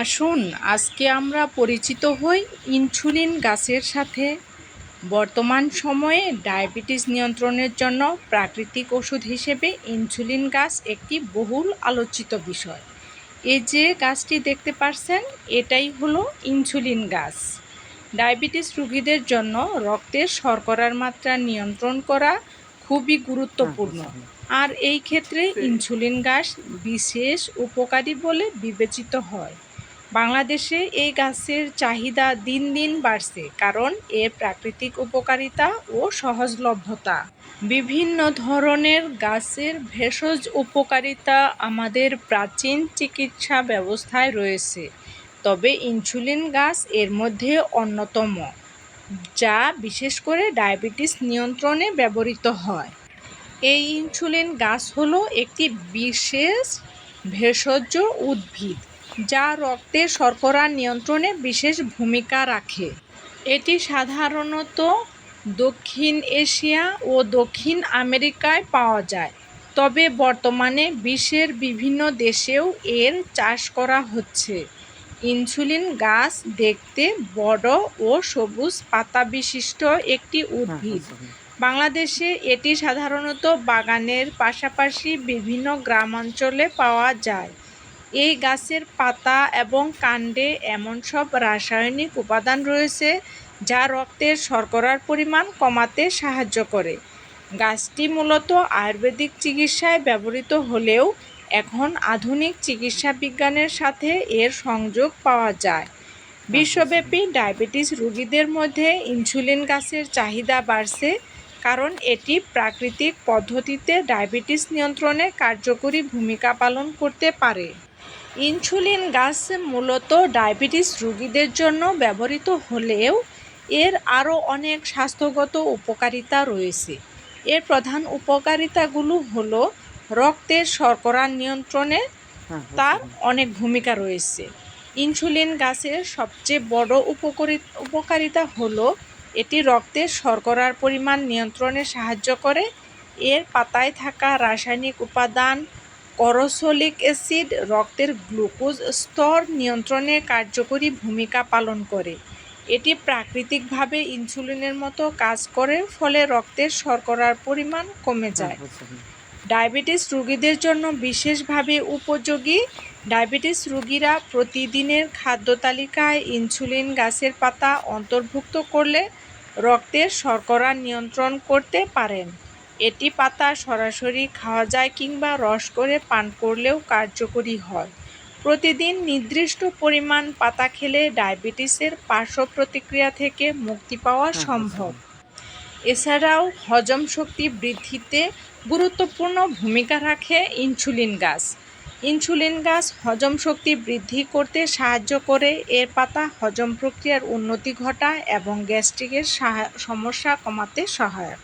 আসুন আজকে আমরা পরিচিত হই ইনসুলিন গাছের সাথে। বর্তমান সময়ে ডায়াবেটিস নিয়ন্ত্রণের জন্য প্রাকৃতিক ওষুধ হিসেবে ইনসুলিন গাছ একটি বহুল আলোচিত বিষয়। এই যে গাছটি দেখতে পারছেন এটাই হলো ইনসুলিন গাছ। ডায়াবেটিস রোগীদের জন্য রক্তের শর্করার মাত্রা নিয়ন্ত্রণ করা খুবই গুরুত্বপূর্ণ। আর এই ক্ষেত্রে ইনসুলিন গাছ বিশেষ উপকারী বলে বিবেচিত হয়। বাংলাদেশে এই গাছের চাহিদা দিন দিন বাড়ছে কারণ এর প্রাকৃতিক উপকারিতা ও সহজলভ্যতা। বিভিন্ন ধরনের গাছের ভেষজ উপকারিতা আমাদের প্রাচীন চিকিৎসা ব্যবস্থায় রয়েছে, তবে ইনসুলিন গাছ এর মধ্যে অন্যতম, যা বিশেষ করে ডায়াবেটিস নিয়ন্ত্রণে ব্যবহৃত হয়। এই ইনসুলিন গাছ হলো একটি বিশেষ ভেষজ উদ্ভিদ যা রক্তের শর্করা নিয়ন্ত্রণে বিশেষ ভূমিকা রাখে। এটি সাধারণত দক্ষিণ এশিয়া ও দক্ষিণ আমেরিকায় পাওয়া যায়। তবে বর্তমানে বিশ্বের বিভিন্ন দেশেও এর চাষ করা হচ্ছে। ইনসুলিন গাছ দেখতে বড় ও সবুজ পাতা বিশিষ্ট একটি উদ্ভিদ। বাংলাদেশে এটি সাধারণত বাগানের পাশাপাশি বিভিন্ন গ্রামাঞ্চলে পাওয়া যায়। এই গাছের পাতা এবং কাণ্ডে এমন সব রাসায়নিক উপাদান রয়েছে যা রক্তের শর্করার পরিমাণ কমাতে সাহায্য করে। গাছটি মূলত আয়ুর্বেদিক চিকিৎসায় ব্যবহৃত হলেও এখন আধুনিক চিকিৎসা বিজ্ঞানের সাথে এর সংযোগ পাওয়া যায়। বিশ্বব্যাপী ডায়াবেটিস রোগীদের মধ্যে ইনসুলিন গাছের চাহিদা বাড়ছে কারণ এটি প্রাকৃতিক পদ্ধতিতে ডায়াবেটিস নিয়ন্ত্রণে কার্যকরী ভূমিকা পালন করতে পারে। ইনসুলিন গাছ মূলত ডায়াবেটিস রোগীদের জন্য ব্যবহৃত হলেও এর আরও অনেক স্বাস্থ্যগত উপকারিতা রয়েছে। এর প্রধান উপকারিতাগুলো হলো রক্তের শর্করা নিয়ন্ত্রণে তার অনেক ভূমিকা রয়েছে। ইনসুলিন গাছের সবচেয়ে বড় উপকারি উপকারিতা হলো এটি রক্তের শর্করার পরিমাণ নিয়ন্ত্রণে সাহায্য করে। এর পাতায় থাকা রাসায়নিক উপাদান করসলিক অ্যাসিড রক্তের গ্লুকোজ স্তর নিয়ন্ত্রণে কার্যকরী ভূমিকা পালন করে। এটি প্রাকৃতিকভাবে ইনসুলিনের মতো কাজ করে, ফলে রক্তের শর্করার পরিমাণ কমে যায়। ডায়াবেটিস রোগীদের জন্য বিশেষভাবে উপযোগী। ডায়াবেটিস রোগীরা প্রতিদিনের খাদ্য তালিকায় ইনসুলিন গাছের পাতা অন্তর্ভুক্ত করলে রক্তের শর্করা নিয়ন্ত্রণ করতে পারেন। এটি পাতা সরাসরি খাওয়া যায় কিংবা রস করে পান করলেও কার্যকরী হয়। প্রতিদিন নির্দিষ্ট পরিমাণ পাতা খেলে ডায়াবেটিসের পার্শ্ব প্রতিক্রিয়া থেকে মুক্তি পাওয়া সম্ভব। এছাড়াও হজম শক্তি বৃদ্ধিতে গুরুত্বপূর্ণ ভূমিকা রাখে ইনসুলিন গাছ। ইনসুলিন গাছ হজম শক্তি বৃদ্ধি করতে সাহায্য করে এর পাতা হজম প্রক্রিয়ার উন্নতি ঘটায় এবং গ্যাস্ট্রিকের সমস্যা কমাতে সহায়ক।